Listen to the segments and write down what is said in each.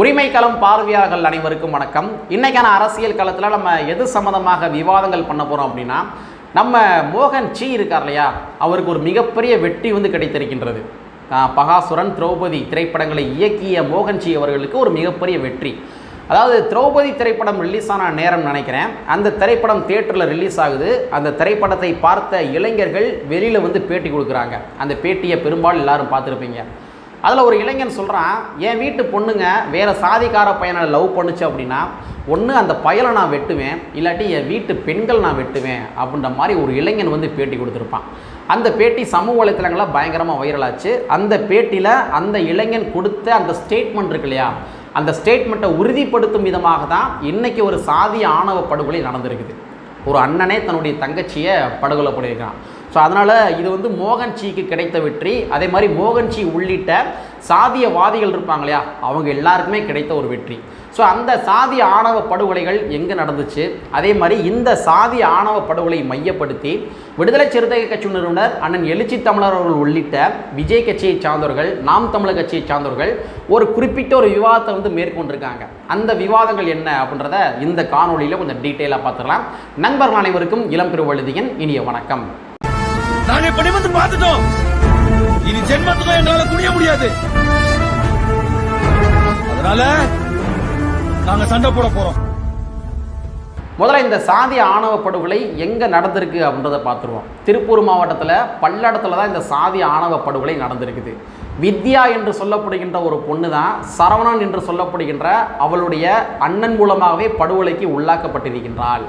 உரிமை களம் பார்வையாளர்கள் அனைவருக்கும் வணக்கம். இன்றைக்கான அரசியல் களத்தில் நம்ம எது சம்மந்தமாக விவாதங்கள் பண்ண போகிறோம் அப்படின்னா நம்ம மோகன் சி இருக்கார் இல்லையா? அவருக்கு ஒரு மிகப்பெரிய வெற்றி வந்து கிடைத்திருக்கின்றது. பகாசுரன் திரௌபதி திரைப்படங்களை இயக்கிய மோகன் சி அவர்களுக்கு ஒரு மிகப்பெரிய வெற்றி. அதாவது திரௌபதி திரைப்படம் ரிலீஸ் ஆன நேரம் நினைக்கிறேன். அந்த திரைப்படம் தேட்டரில் ரிலீஸ் ஆகுது. அந்த திரைப்படத்தை பார்த்த இளைஞர்கள் வெளியில் வந்து பேட்டி கொடுக்குறாங்க. அந்த பேட்டியை பெரும்பாலும் எல்லாரும் பார்த்துருப்பீங்க. அதில் ஒரு இளைஞன் சொல்கிறான் என் வீட்டு பொண்ணுங்க வேறு சாதிக்கார பையனை லவ் பண்ணுச்சு அப்படின்னா ஒன்று அந்த பயலை நான் வெட்டுவேன் இல்லாட்டி என் வீட்டு பெண்கள் நான் வெட்டுவேன் அப்படின்ற மாதிரி ஒரு இளைஞன் வந்து பேட்டி கொடுத்துருப்பான். அந்த பேட்டி சமூக வலைத்தளங்களில் பயங்கரமாக வைரலாச்சு அந்த பேட்டியில் அந்த இளைஞன் கொடுத்த அந்த ஸ்டேட்மெண்ட் இருக்கு இல்லையா அந்த ஸ்டேட்மெண்ட்டை உறுதிப்படுத்தும் விதமாக தான் இன்றைக்கி ஒரு சாதி ஆணவ படுகொலை நடந்திருக்குது. ஒரு அண்ணனே தன்னுடைய தங்கச்சியை படுகொலை பண்ணியிருக்கான் ஸோ அதனால் இது வந்து மோகன்ஜிக்கு கிடைத்த வெற்றி. அதே மாதிரி மோகன்ஜி உள்ளிட்ட சாதியவாதிகள் இருப்பாங்க இல்லையா அவங்க எல்லாருக்குமே கிடைத்த ஒரு வெற்றி. ஸோ அந்த சாதி ஆணவ படுகொலைகள் எங்கே நடந்துச்சு? அதே மாதிரி இந்த சாதி ஆணவ படுகொலை மையப்படுத்தி விடுதலை சிறுத்தை கட்சி நிறுவனர் அண்ணன் எழுச்சி தமிழர் அவர்கள் உள்ளிட்ட விஜய் கட்சியை சார்ந்தவர்கள் நாம் தமிழர் கட்சியை சார்ந்தவர்கள் ஒரு குறிப்பிட்ட ஒரு விவாதத்தை வந்து மேற்கொண்டிருக்காங்க. அந்த விவாதங்கள் என்ன அப்படின்றத இந்த காணொளியில் கொஞ்சம் டீட்டெயிலாக பார்த்துக்கலாம் நண்பர்கள் அனைவருக்கும் இளம் பெருவழுதியின் இனிய வணக்கம். நாங்க இப்ப நிமிர்ந்து பார்த்துட்டோம். இனி ஜென்மத்துக்கும் எங்களால குனிய முடியாது. அதனால நாங்க சண்டை போட போறோம். முதல்ல இந்த சாதி ஆணவ படுகொலை எங்கே நடந்திருக்கு அப்படின்றத பார்த்துருவோம். திருப்பூர் மாவட்டத்தில் பல்லடத்தில் தான் இந்த சாதி ஆணவ படுகொலை நடந்திருக்குது. வித்யா என்று சொல்லப்படுகின்ற ஒரு பொண்ணு தான் சரவணன் என்று சொல்லப்படுகின்ற அவளுடைய அண்ணன் மூலமாகவே படுகொலைக்கு உள்ளாக்கப்பட்டிருக்கின்றாள்.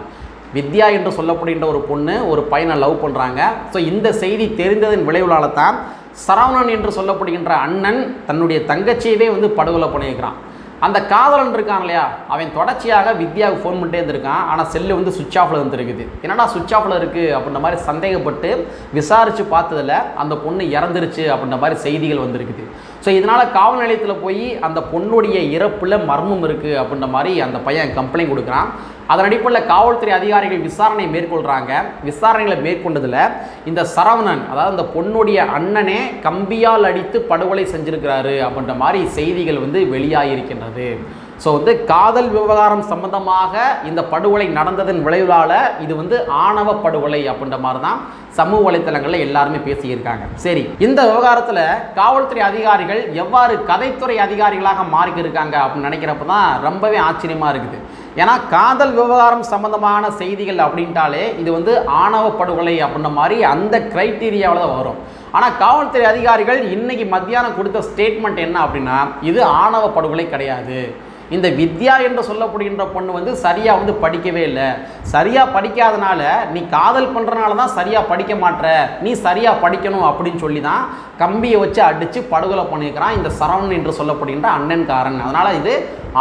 வித்யா என்று சொல்லப்படுகின்ற ஒரு பொண்ணு ஒரு பையனை லவ் பண்ணுறாங்க ஸோ இந்த செய்தி தெரிந்ததன் விளைவுலால தான் சரவணன் என்று சொல்லப்படுகின்ற அண்ணன் தன்னுடைய தங்கச்சியவே வந்து படுகொலை பண்ணியிருக்கிறான். அந்த காதலன் இருக்கான் இல்லையா? அவன் தொடர்ச்சியாக வித்யாவுக்கு ஃபோன் பண்ணிட்டே இருந்திருக்கான். ஆனால் செல்லு வந்து சுவிட்ச் ஆஃபில் வந்துருக்குது. என்னடா சுவிட்ச் ஆஃபில் இருக்குது அப்படின்ற மாதிரி சந்தேகப்பட்டு விசாரித்து பார்த்ததில் அந்த பொண்ணு இறந்துருச்சு அப்படின்ற மாதிரி செய்திகள் வந்திருக்குது. ஸோ இதனால் காவல் நிலையத்தில் போய் அந்த பொண்ணுடைய இறப்பில் மர்மம் இருக்குது அப்படின்ற மாதிரி அந்த பையன் கம்ப்ளைண்ட் கொடுக்குறான். அதன் அடிப்படையில் காவல்துறை அதிகாரிகள் விசாரணை மேற்கொள்கிறாங்க விசாரணைகளை மேற்கொண்டதில் இந்த சரவணன் அதாவது அந்த பொண்ணுடைய அண்ணனே கம்பியால் அடித்து படுகொலை செஞ்சுருக்கிறாரு அப்படின்ற மாதிரி செய்திகள் வந்து வெளியாகியிருக்கின்றது. ஸோ வந்து காதல் விவகாரம் சம்பந்தமாக இந்த படுகொலை நடந்ததன் விளைவால் இது வந்து ஆணவ படுகொலை அப்படின்ற மாதிரி தான் சமூக வலைத்தளங்களில் எல்லாருமே பேசியிருக்காங்க. சரி இந்த விவகாரத்தில் காவல்துறை அதிகாரிகள் எவ்வாறு கதைத்துறை அதிகாரிகளாக மாறிக்கிருக்காங்க அப்படின்னு நினைக்கிறப்ப தான் ரொம்பவே ஆச்சரியமாக இருக்குது. ஏன்னா காதல் விவகாரம் சம்பந்தமான செய்திகள் அப்படின்ட்டாலே இது வந்து ஆணவ படுகொலை அப்படின்ற மாதிரி அந்த கிரைட்டீரியாவில் தான் வரும். ஆனால் காவல்துறை அதிகாரிகள் இன்னைக்கு மத்தியானம் கொடுத்த ஸ்டேட்மெண்ட் என்ன அப்படின்னா இது ஆணவ படுகொலை கிடையாது. இந்த வித்யா என்று சொல்லப்படுகின்ற பொண்ணு வந்து சரியாக வந்து படிக்கவே இல்லை. சரியாக படிக்காதனால நீ காதல் பண்ணுறனால தான் சரியாக படிக்க மாட்ற. நீ சரியாக படிக்கணும் அப்படின்னு சொல்லி தான் கம்பியை வச்சு அடித்து படுகொலை பண்ணியிருக்கிறான் இந்த சரவணன் என்று சொல்லப்படுகின்ற அண்ணன்காரன் அதனால் இது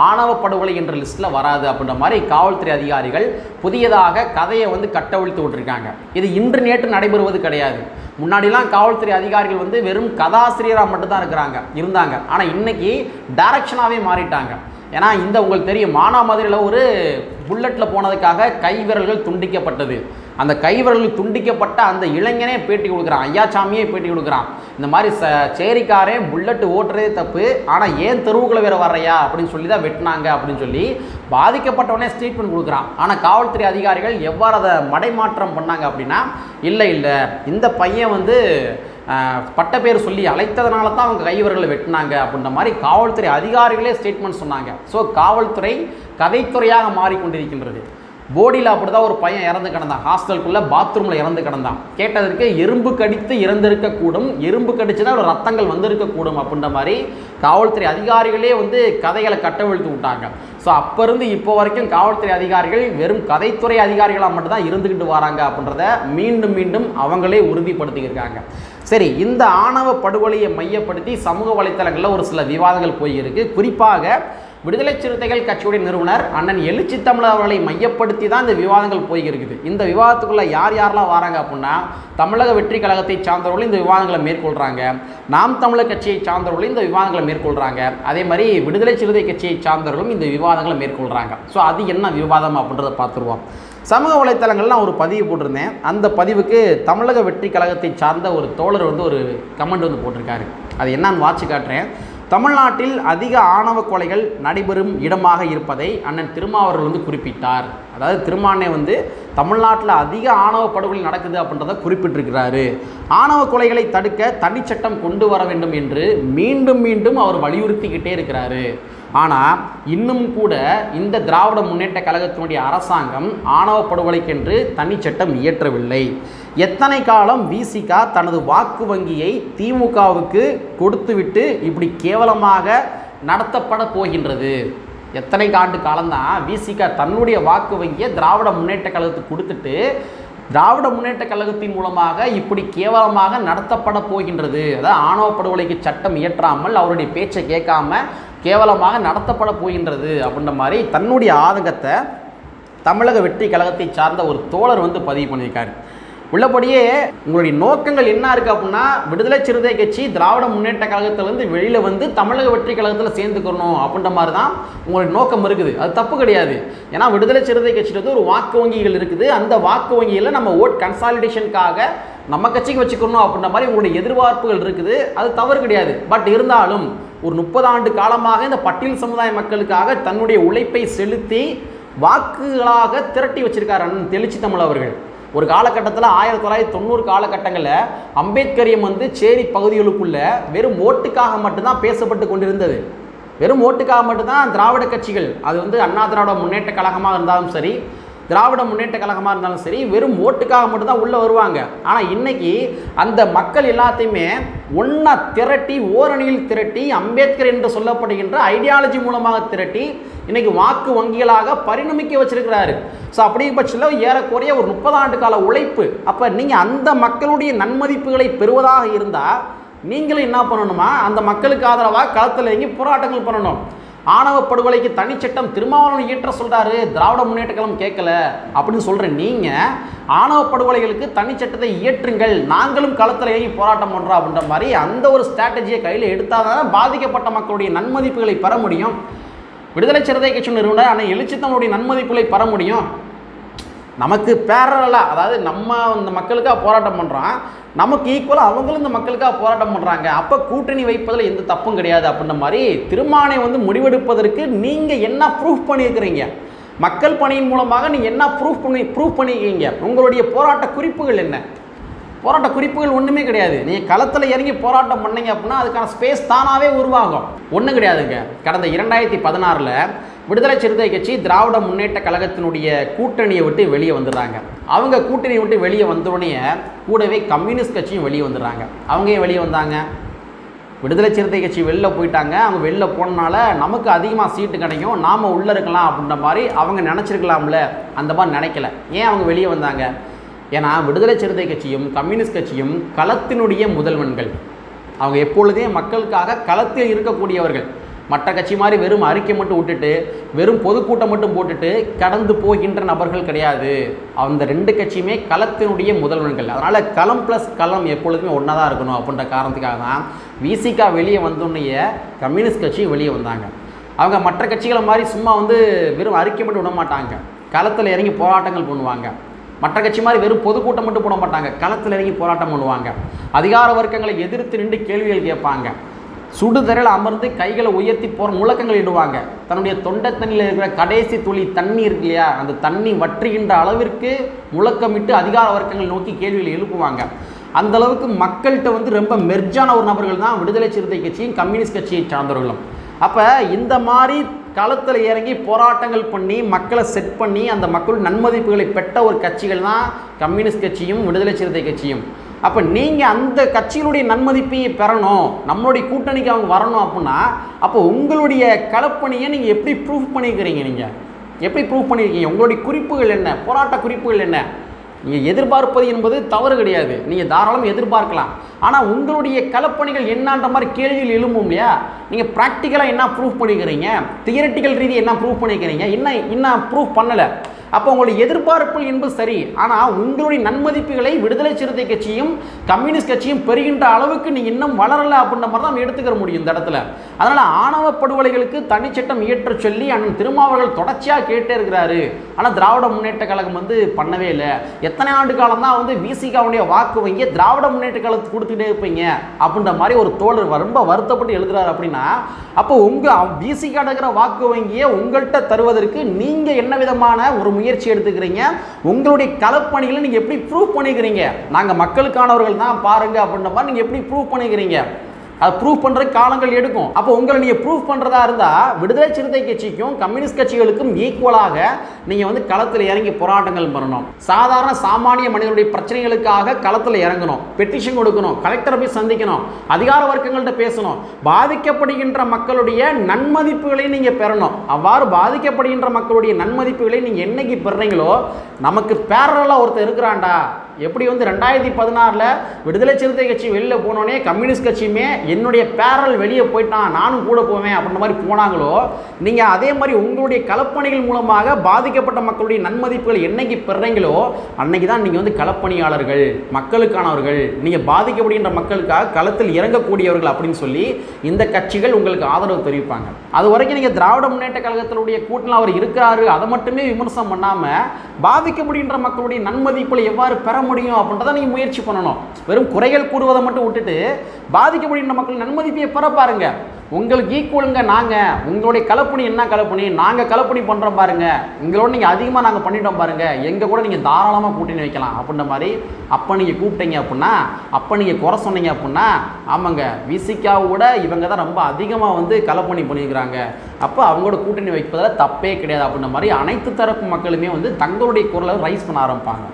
ஆணவ படுகொலை என்ற லிஸ்ட்டில் வராது அப்படின்ற மாதிரி காவல்துறை அதிகாரிகள் புதியதாக கதையை வந்து கட்டவிழ்த்து விட்டுருக்காங்க. இது இன்று நேற்று நடைபெறுவது கிடையாது. முன்னாடிலாம் காவல்துறை அதிகாரிகள் வந்து வெறும் கதாசிரியராக மட்டும்தான் இருக்கிறாங்க இருந்தாங்க. ஆனால் இன்றைக்கி டைரக்ஷனாகவே மாறிட்டாங்க. ஏன்னா இந்த உங்களுக்கு தெரியும் மானாமதுரையில் ஒரு புல்லட்டில் போனதுக்காக கை விரல்கள் துண்டிக்கப்பட்டது. அந்த கைவிரல்கள் துண்டிக்கப்பட்ட அந்த இளைஞனே பேட்டி கொடுக்குறான் ஐயாச்சாமியே பேட்டி கொடுக்குறான். இந்த மாதிரி ச சேரிக்காரே புல்லட்டு ஓட்டுறதே தப்பு ஆனால் ஏன் தெருவுக்குள்ள வேறு வர்றையா அப்படின்னு சொல்லி தான் வெட்டினாங்க அப்படின்னு சொல்லி பாதிக்கப்பட்டவனே ஸ்டேட்மெண்ட் கொடுக்குறான். ஆனால் காவல்துறை அதிகாரிகள் எவ்வாறு அதை மடைமாற்றம் பண்ணாங்க அப்படின்னா இல்லை இல்லை. இந்த பையன் வந்து பட்ட பேர் சொல்லி அழைத்ததுனால தான் அவங்க கைவர்களை வெட்டினாங்க அப்படின்ற மாதிரி காவல்துறை அதிகாரிகளே ஸ்டேட்மெண்ட் சொன்னாங்க. ஸோ காவல்துறை கதைத்துறையாக மாறிக்கொண்டிருக்கின்றது. போடியில் அப்படி தான் ஒரு பையன் இறந்து கிடந்தான். ஹாஸ்டலுக்குள்ளே பாத்ரூமில் இறந்து கிடந்தான். கேட்டதற்கு எறும்பு கடித்து இறந்திருக்கக்கூடும் எறும்பு கடிச்சு தான் ஒரு ரத்தங்கள் வந்திருக்கக்கூடும் அப்படின்ற மாதிரி காவல்துறை அதிகாரிகளே வந்து கதைகளை கட்டவிழ்த்து விட்டாங்க. ஸோ அப்போ இருந்து இப்போ வரைக்கும் காவல்துறை அதிகாரிகள் வெறும் கதைத்துறை அதிகாரிகளாக மட்டும்தான் இருந்துக்கிட்டு வராங்க அப்படின்றத மீண்டும் மீண்டும் அவங்களே உறுதிப்படுத்தியிருக்காங்க சரி இந்த ஆணவ படுகொலையை மையப்படுத்தி சமூக வலைத்தளங்களில் ஒரு சில விவாதங்கள் போயிருக்கு. குறிப்பாக விடுதலை சிறுத்தைகள் கட்சியுடைய நிறுவனர் அண்ணன் எழுச்சி தமிழர் அவர்களை மையப்படுத்தி தான் இந்த விவாதங்கள் போய்கிருக்குது இந்த விவாதத்துக்குள்ளே யார் யாரெல்லாம் வராங்க அப்படின்னா தமிழக வெற்றி கழகத்தை சார்ந்தவர்களும் இந்த விவாதங்களை மேற்கொள்கிறாங்க நாம் தமிழர் கட்சியை சார்ந்தவர்களும் இந்த விவாதங்களை மேற்கொள்கிறாங்க அதே மாதிரி விடுதலை சிறுத்தை கட்சியை சார்ந்தவர்களும் இந்த விவாதங்களை மேற்கொள்கிறாங்க ஸோ அது என்ன விவாதம் அப்படின்றத பார்த்துருவோம். சமூக வலைத்தளங்களில் நான் ஒரு பதிவு போட்டிருந்தேன். அந்த பதிவுக்கு தமிழக வெற்றி கழகத்தை சார்ந்த ஒரு தோழர் வந்து ஒரு கமெண்ட் வந்து போட்டிருக்காரு. அது என்னன்னு வாட்சி காட்டுறேன். தமிழ்நாட்டில் அதிக ஆணவ கொலைகள் நடைபெறும் இடமாக இருப்பதை அண்ணன் திருமாவர்கள் வந்து குறிப்பிட்டார். அதாவது திருமானே வந்து தமிழ்நாட்டில் அதிக ஆணவ படுகொலை நடக்குது அப்படின்றத குறிப்பிட்டிருக்கிறாரு. ஆணவ கொலைகளை தடுக்க தனிச்சட்டம் கொண்டு வர வேண்டும் என்று மீண்டும் மீண்டும் அவர் வலியுறுத்திக்கிட்டே இருக்கிறாரு. ஆனால் இன்னும் கூட இந்த திராவிட முன்னேற்ற கழகத்தினுடைய அரசாங்கம் ஆணவ படுகொலைக்கென்று தனிச்சட்டம் இயற்றவில்லை. எத்தனை காலம் விசிகா தனது வாக்கு வங்கியை திமுகவுக்கு கொடுத்துவிட்டு இப்படி கேவலமாக நடத்தப்பட போகின்றது? எத்தனை ஆண்டு காலம்தான் விசிகா தன்னுடைய வாக்கு வங்கியை திராவிட முன்னேற்ற கழகத்துக்கு கொடுத்துட்டு திராவிட முன்னேற்ற கழகத்தின் மூலமாக இப்படி கேவலமாக நடத்தப்பட போகின்றது. அதாவது ஆணவ படுகொலைக்கு சட்டம் இயற்றாமல் அவருடைய பேச்சை கேட்காம கேவலமாக நடத்தப்பட போகின்றது அப்படின்ற மாதிரி தன்னுடைய ஆதங்கத்தை தமிழக வெற்றி கழகத்தை சார்ந்த ஒரு தோழர் வந்து பதிவு பண்ணியிருக்காரு. உள்ளபடியே உங்களுடைய நோக்கங்கள் என்ன இருக்குது அப்படின்னா விடுதலை சிறுத்தை கட்சி திராவிட முன்னேற்ற கழகத்திலேருந்து வெளியில் வந்து தமிழக வெற்றி கழகத்தில் சேர்ந்துக்கணும் அப்படின்ற மாதிரி தான் உங்களுடைய நோக்கம் இருக்குது. அது தப்பு கிடையாது. ஏன்னா விடுதலை சிறுத்தை கட்சியில் வந்து ஒரு வாக்கு வங்கிகள் இருக்குது. அந்த வாக்கு வங்கியில் நம்ம ஓட் கன்சாலிடேஷனுக்காக நம்ம கட்சிக்கு வச்சுக்கணும் அப்படின்ற மாதிரி உங்களுடைய எதிர்பார்ப்புகள் இருக்குது. அது தவறு கிடையாது. பட் இருந்தாலும் ஒரு முப்பது ஆண்டு காலமாக இந்த பட்டியல் சமுதாய மக்களுக்காக தன்னுடைய உழைப்பை செலுத்தி வாக்குகளாக திரட்டி வச்சிருக்கார் அண்ணன் தெளிச்சி தமிழ் அவர்கள். ஒரு காலகட்டத்தில் ஆயிரத்தி தொள்ளாயிரத்தி தொண்ணூறு காலகட்டங்களில் அம்பேத்கரியம் வந்து சேரி பகுதிகளுக்குள்ள வெறும் ஓட்டுக்காக மட்டும்தான் பேசப்பட்டு கொண்டிருந்தது. வெறும் ஓட்டுக்காக மட்டும்தான் திராவிட கட்சிகள் அது வந்து அண்ணா திராவிட முன்னேற்ற கழகமாக இருந்தாலும் சரி திராவிட முன்னேற்ற கழகமாக இருந்தாலும் சரி வெறும் ஓட்டுக்காக மட்டும்தான் உள்ளே வருவாங்க. ஆனால் இன்னைக்கு அந்த மக்கள் எல்லாத்தையுமே ஒன்றா திரட்டி ஓரணியில் திரட்டி அம்பேத்கர் என்று சொல்லப்படுகின்ற ஐடியாலஜி மூலமாக திரட்டி இன்னைக்கு வாக்கு வங்கிகளாக பரிணமிக்க வச்சிருக்கிறாரு. ஸோ அப்படி பட்சத்தில் ஏறக்குறைய ஒரு முப்பது ஆண்டு கால உழைப்பு. அப்போ நீங்கள் அந்த மக்களுடைய நன்மதிப்புகளை பெறுவதாக இருந்தால் நீங்களும் என்ன பண்ணணுமா? அந்த மக்களுக்கு ஆதரவாக களத்தில் இறங்கி போராட்டங்கள் பண்ணணும். ஆணவ படுகொலைக்கு தனிச்சட்டம் திருமாவளவன் இயற்ற சொல்கிறாரு திராவிட முன்னேற்ற கழகம் கேட்கல. அப்படின்னு சொல்கிற நீங்கள் ஆணவ படுகொலைகளுக்கு தனிச்சட்டத்தை இயற்றுங்கள். நாங்களும் களத்தில் இறங்கி போராட்டம் பண்ணுறோம் அப்படின்ற மாதிரி அந்த ஒரு ஸ்ட்ராட்டஜியை கையில் எடுத்தாதான் பாதிக்கப்பட்ட மக்களுடைய நன்மதிப்புகளை பெற முடியும். விடுதலை சிறுத்தை கட்சி நிறுவனர் ஆனால் எழுச்சித்தனுடைய நன்மதிப்புகளை பெற முடியும். நமக்கு பேரலாக அதாவது நம்ம இந்த மக்களுக்காக போராட்டம் பண்ணுறோம் நமக்கு ஈக்குவலாக அவங்களும் இந்த மக்களுக்காக போராட்டம் பண்ணுறாங்க அப்போ கூட்டணி வைப்பதில் எந்த தப்பும் கிடையாது அப்படின்ற மாதிரி திருமானை வந்து முடிவெடுப்பதற்கு நீங்கள் என்ன ப்ரூஃப் பண்ணியிருக்கிறீங்க? மக்கள் பணியின் மூலமாக நீங்கள் என்ன ப்ரூஃப் பண்ணி ப்ரூஃப் பண்ணியிருக்கீங்க? உங்களுடைய போராட்ட குறிப்புகள் என்ன? போராட்ட குறிப்புகள் ஒன்றுமே கிடையாது. நீங்கள் களத்தில் இறங்கி போராட்டம் பண்ணீங்க அப்படின்னா அதுக்கான ஸ்பேஸ் தானாகவே உருவாகும். ஒன்றும் கிடையாதுங்க. கடந்த இரண்டாயிரத்தி பதினாறில் விடுதலை சிறுத்தை கட்சி திராவிட முன்னேற்ற கழகத்தினுடைய கூட்டணியை விட்டு வெளியே வந்துடுறாங்க. அவங்க கூட்டணியை விட்டு வெளியே வந்தோடனே கூடவே கம்யூனிஸ்ட் கட்சியும் வெளியே வந்துடுறாங்க. அவங்க வெளியே வந்தாங்க? விடுதலை சிறுத்தை கட்சி வெளில போயிட்டாங்க. அவங்க வெளில போனனால நமக்கு அதிகமாக சீட்டு கிடைக்கும். நாம் உள்ளே இருக்கலாம் அப்படின்ற மாதிரி அவங்க நினச்சிருக்கலாம்ல. அந்த மாதிரி நினைக்கல. ஏன் அவங்க வெளியே வந்தாங்க? ஏன்னா விடுதலை சிறுத்தை கட்சியும் கம்யூனிஸ்ட் கட்சியும் களத்தினுடைய முதல்வன்கள். அவங்க எப்பொழுதே மக்களுக்காக களத்தில் இருக்கக்கூடியவர்கள். மற்ற கட்சி மாதிரி வெறும் அறிக்கை மட்டும் விட்டுட்டு வெறும் பொதுக்கூட்டம் மட்டும் போட்டுட்டு கடந்து போகின்ற நபர்கள் கிடையாது. அந்த ரெண்டு கட்சியுமே களத்தினுடைய முதல்வர்கள். அதனால் களம் ப்ளஸ் களம் எப்பொழுதுமே ஒன்றா தான் இருக்கணும் அப்படின்ற காரணத்துக்காக தான் விசிகா வெளியே வந்தோடனே கம்யூனிஸ்ட் கட்சி வெளியே வந்தாங்க. அவங்க மற்ற கட்சிகளை மாதிரி சும்மா வந்து வெறும் அறிக்கை மட்டும் விட மாட்டாங்க. களத்தில் இறங்கி போராட்டங்கள் பண்ணுவாங்க. மற்ற கட்சி மாதிரி வெறும் பொதுக்கூட்டம் மட்டும் போட மாட்டாங்க. களத்தில் இறங்கி போராட்டம் பண்ணுவாங்க. அதிகார வர்க்கங்களை எதிர்த்து நின்று கேள்விகள் கேட்பாங்க. சுடுதரையில் அமர்ந்து கைகளை உயர்த்தி போகிற முழக்கங்கள் இடுவாங்க. தன்னுடைய தொண்டை தண்ணியில் இருக்கிற கடைசி துளி தண்ணி இருக்கு இல்லையா? அந்த தண்ணி வற்றுகின்ற அளவிற்கு முழக்கமிட்டு அதிகார வர்க்கங்கள் நோக்கி கேள்விகளை எழுப்புவாங்க. அந்த அளவுக்கு மக்கள்கிட்ட வந்து ரொம்ப மெர்ஜான ஒரு நபர்கள் தான் விடுதலை சிறுத்தை கட்சியும் கம்யூனிஸ்ட் கட்சியை சார்ந்தவர்களும். அப்போ இந்த மாதிரி களத்தில் இறங்கி போராட்டங்கள் பண்ணி மக்களை செட் பண்ணி அந்த மக்கள் நன்மதிப்புகளை பெற்ற ஒரு கட்சிகள் தான் கம்யூனிஸ்ட் கட்சியும் விடுதலை சிறுத்தை கட்சியும். அப்போ நீங்கள் அந்த கட்சியினுடைய நன்மதிப்பையை பெறணும். நம்மளுடைய கூட்டணிக்கு அவங்க வரணும் அப்படின்னா அப்போ உங்களுடைய கலப்பணியை நீங்கள் எப்படி ப்ரூஃப் பண்ணியிருக்கிறீங்க நீங்கள் எப்படி ப்ரூஃப் பண்ணியிருக்கீங்க உங்களுடைய குறிப்புகள் என்ன? போராட்ட குறிப்புகள் என்ன? நீங்கள் எதிர்பார்ப்பது என்பது தவறு கிடையாது. நீங்கள் தாராளம் எதிர்பார்க்கலாம். ஆனால் உங்களுடைய கலப்பணிகள் என்னன்ற மாதிரி கேள்விகள் எழும்பும் இல்லையா? நீங்கள் ப்ராக்டிக்கலாக என்ன ப்ரூஃப் பண்ணிக்கிறீங்க? தியரட்டிக்கல் ரீதி என்ன ப்ரூஃப் பண்ணிக்கிறீங்க? என்ன என்ன ப்ரூஃப் பண்ணலை? அப்போ உங்களுடைய எதிர்பார்ப்புகள் என்பது சரி. ஆனால் உங்களுடைய நன்மதிப்புகளை விடுதலை சிறுத்தை கட்சியும் கம்யூனிஸ்ட் கட்சியும் பெறுகின்ற அளவுக்கு நீங்கள் இன்னும் வளரலை அப்படின்ற மாதிரி தான் நம்ம எடுத்துக்கிற முடியும் இந்த இடத்துல. அதனால் ஆணவ படுகொலைகளுக்கு தனிச்சட்டம் இயற்ற சொல்லி அண்ணன் திருமாவர்கள் தொடர்ச்சியாக கேட்டே இருக்கிறாரு. ஆனால் திராவிட முன்னேற்ற கழகம் வந்து பண்ணவே இல்லை. எத்தனை ஆண்டு காலம் தான் வந்து விசிகாவுடைய வாக்கு வங்கி திராவிட முன்னேற்ற கழகத்துக்கு கொடுத்துட்டே இருப்பீங்க அப்படின்ற மாதிரி ஒரு தோழர் ரொம்ப வருத்தப்பட்டு எழுதுறாரு அப்படின்னா அப்போ உங்கள் விசிகா நடக்கிற வாக்கு வங்கியை உங்கள்கிட்ட தருவதற்கு நீங்கள் என்ன விதமான ஒரு முயற்சி எடுத்துக்கிறீங்க. உங்களுடைய களப்பணிகளை நீங்கள் எப்படி ப்ரூவ் பண்ணிக்கிறீங்க? நாங்கள் மக்களுக்கானவர்கள் தான் பாருங்க அப்படின்ற நீங்கள் எப்படி ப்ரூவ் பண்ணிக்கிறீங்க? அது ப்ரூவ் பண்ணுற காலங்கள் எடுக்கும். அப்போ உங்களை நீங்கள் ப்ரூவ் பண்ணுறதா இருந்தால் விடுதலை சிறுத்தை கட்சிக்கும் கம்யூனிஸ்ட் கட்சிகளுக்கும் ஈக்குவலாக நீங்கள் வந்து களத்தில் இறங்கி போராட்டங்கள் பண்ணணும். சாதாரண சாமானிய மனிதனுடைய பிரச்சனைகளுக்காக களத்தில் இறங்கணும். பெட்டிஷன் கொடுக்கணும். கலெக்டரை போய் சந்திக்கணும். அதிகார வர்க்கங்கள்ட்ட பேசணும். பாதிக்கப்படுகின்ற மக்களுடைய நன்மதிப்புகளை நீங்கள் பெறணும். அவ்வாறு பாதிக்கப்படுகின்ற மக்களுடைய நன்மதிப்புகளை நீங்கள் என்னைக்கு பெறுறீங்களோ நமக்கு பேரலாக ஒருத்தர் இருக்கிறான்டா. எப்படி வந்து ரெண்டாயிரத்தி பதினாறில் விடுதலை சிறுத்தை கட்சி வெளியில் போனோடனே கம்யூனிஸ்ட் கட்சியுமே என்னுடைய பேரல் வெளியே போயிட்டான் நானும் கூட போவேன் அப்படின்ற மாதிரி போனாங்களோ நீங்கள் அதே மாதிரி உங்களுடைய கலப்பணிகள் மூலமாக பாதிக்க பாதிக்கப்பட்ட மக்களுடைய நன்மதிப்புகள் என்னைக்கு பெறுறீங்களோ அன்னைக்கு தான் நீங்கள் வந்து களப்பணியாளர்கள் மக்களுக்கானவர்கள். நீங்கள் பாதிக்கப்படுகின்ற மக்களுக்காக களத்தில் இறங்கக்கூடியவர்கள் அப்படின்னு சொல்லி இந்த கட்சிகள் உங்களுக்கு ஆதரவு தெரிவிப்பாங்க. அது வரைக்கும் நீங்கள் திராவிட முன்னேற்ற கழகத்தினுடைய கூட்டில் அவர் இருக்கிறாரு அதை மட்டுமே விமர்சனம் பண்ணாமல் பாதிக்கப்படுகின்ற மக்களுடைய நன்மதிப்புகளை எவ்வாறு பெற முடியும் அப்படின்றத நீங்கள் முயற்சி பண்ணணும். வெறும் குறைகள் கூறுவதை மட்டும் விட்டுட்டு பாதிக்கப்படுகின்ற மக்கள் நன்மதிப்பையை பெற பாருங்க. உங்களுக்கு ஈக்குவலுங்க நாங்கள் உங்களுடைய கலப்பணி என்ன கலப்பணி? நாங்கள் கலப்பணி பண்ணுறோம் பாருங்கள் எங்களோட நீங்கள் அதிகமாக நாங்கள் பண்ணிட்டோம் பாருங்கள் எங்கள் கூட நீங்கள் தாராளமாக கூட்டணி வைக்கலாம். அப்படின்ற மாதிரி அப்போ நீங்கள் கூப்பிட்டீங்க அப்படின்னா அப்போ நீங்கள் குறை சொன்னீங்க அப்படின்னா ஆமாங்க. விசிகாவை கூட இவங்க தான் ரொம்ப அதிகமாக வந்து கலப்பணி பண்ணியிருக்கிறாங்க அப்போ அவங்களோட கூட்டணி வைப்பதில் தப்பே கிடையாது அப்படின்ற மாதிரி அனைத்து தரப்பு மக்களுமே வந்து தங்களுடைய குரலை ரைஸ் பண்ண ஆரம்பிப்பாங்க.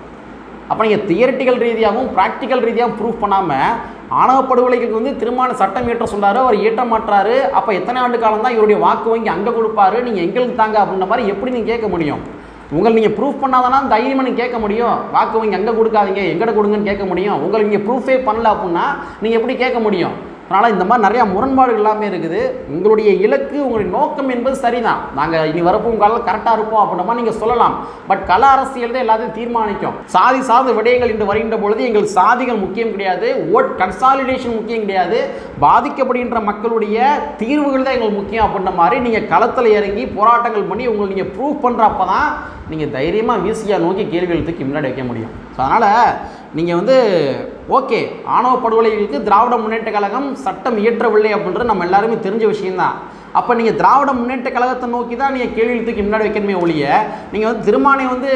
அப்போ நீங்கள் தியரிட்டிக்கல் ரீதியாகவும் ப்ராக்டிக்கல் ரீதியாகவும் ப்ரூவ் பண்ணாமல் ஆணவ படுகொலைகளுக்கு வந்து திருமான சட்டம் இயற்ற சொன்னார் அவர் இயற்ற மாட்டாரு. அப்போ எத்தனை ஆண்டு காலம் தான் இவருடைய வாக்கு வங்கி அங்கே கொடுப்பாரு நீங்கள் எங்களுக்கு தாங்க அப்படின்ற மாதிரி எப்படி நீங்கள் கேட்க முடியும்? உங்களை நீங்கள் ப்ரூஃப் பண்ணாதானா தைரியமாக நீங்கள் கேட்க முடியும்? வாக்கு வங்கி அங்கே கொடுக்காதீங்க எங்கே கொடுங்கன்னு கேட்க முடியும்? உங்களுக்கு நீங்கள் ப்ரூஃபே பண்ணல அப்படின்னா நீங்கள் எப்படி கேட்க முடியும்? அதனால் இந்த மாதிரி நிறையா முரண்பாடுகள் எல்லாமே இருக்குது. உங்களுடைய இலக்கு உங்களுடைய நோக்கம் என்பது சரிதான். நாங்கள் இனி வரப்போ உங்களால் கரெக்டாக இருப்போம் அப்படின்ற மாதிரி நீங்கள் சொல்லலாம். பட் கல அரசியல் தான் எல்லாத்தையும் தீர்மானிக்கும். சாதி சார்ந்த விடயங்கள் இன்று வருகின்ற பொழுது எங்களுக்கு சாதிகள் முக்கியம் கிடையாது. ஓட் கன்சாலிடேஷன் முக்கியம் கிடையாது. பாதிக்கப்படுகின்ற மக்களுடைய தீர்வுகள் தான் எங்களுக்கு முக்கியம் அப்படின்ற மாதிரி நீங்கள் களத்தில் இறங்கி போராட்டங்கள் பண்ணி உங்களை நீங்கள் ப்ரூவ் பண்ணுறப்ப தான் நீங்கள் தைரியமாக வீசியாக நோக்கி கேள்விகள் தூக்கி முன்னாடி வைக்க முடியும். ஸோ அதனால் நீங்கள் வந்து ஓகே ஆணவ படுகொலைகளுக்கு திராவிட முன்னேற்ற கழகம் சட்டம் இயற்றவில்லை அப்படின்றது நம்ம எல்லாருமே தெரிஞ்ச விஷயம்தான். அப்போ நீங்கள் திராவிட முன்னேற்ற கழகத்தை நோக்கி தான் நீங்கள் கேள்வி தூக்கி முன்னாடி வைக்கணுமே ஒழிய நீங்கள் வந்து திருமானை வந்து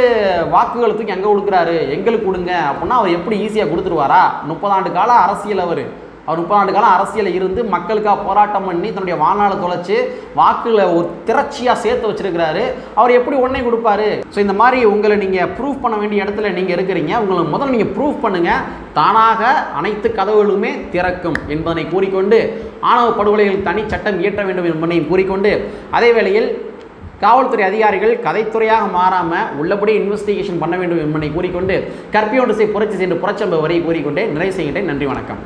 வாக்குகளை தூக்கி அங்கே கொடுக்குறாரு எங்களுக்கு கொடுங்க அப்படின்னா அவர் எப்படி ஈஸியாக கொடுத்துருவாரா? முப்பதாண்டு கால அரசியல் அவர். அவர் முப்பதாண்டு காலம் அரசியலில் இருந்து மக்களுக்காக போராட்டம் பண்ணி தன்னுடைய வாழ்நாளை தொலைச்சு வாக்கில் ஒரு திரட்சியாக சேர்த்து வச்சிருக்கிறாரு. அவர் எப்படி உடனே கொடுப்பாரு? ஸோ இந்த மாதிரி உங்களை நீங்கள் ப்ரூஃப் பண்ண வேண்டிய இடத்துல நீங்கள் இருக்கிறீங்க. உங்களை முதல்ல நீங்கள் ப்ரூஃப் பண்ணுங்கள் தானாக அனைத்து கதவுகளுமே திறக்கும் என்பதனை கூறிக்கொண்டு ஆணவ படுகொலைகள் தனி சட்டம் இயற்ற வேண்டும் என்பதையும் கூறிக்கொண்டு அதே வேளையில் காவல்துறை அதிகாரிகள் கதைத்துறையாக மாறாமல் உள்ளபடி இன்வெஸ்டிகேஷன் பண்ண வேண்டும் என்பதை கூறிக்கொண்டு கற்பியோண்டு புரட்சி சென்று புரட்சம்ப வரை கூறிக்கொண்டே நிறைவு செய்கின்றேன் நன்றி வணக்கம்.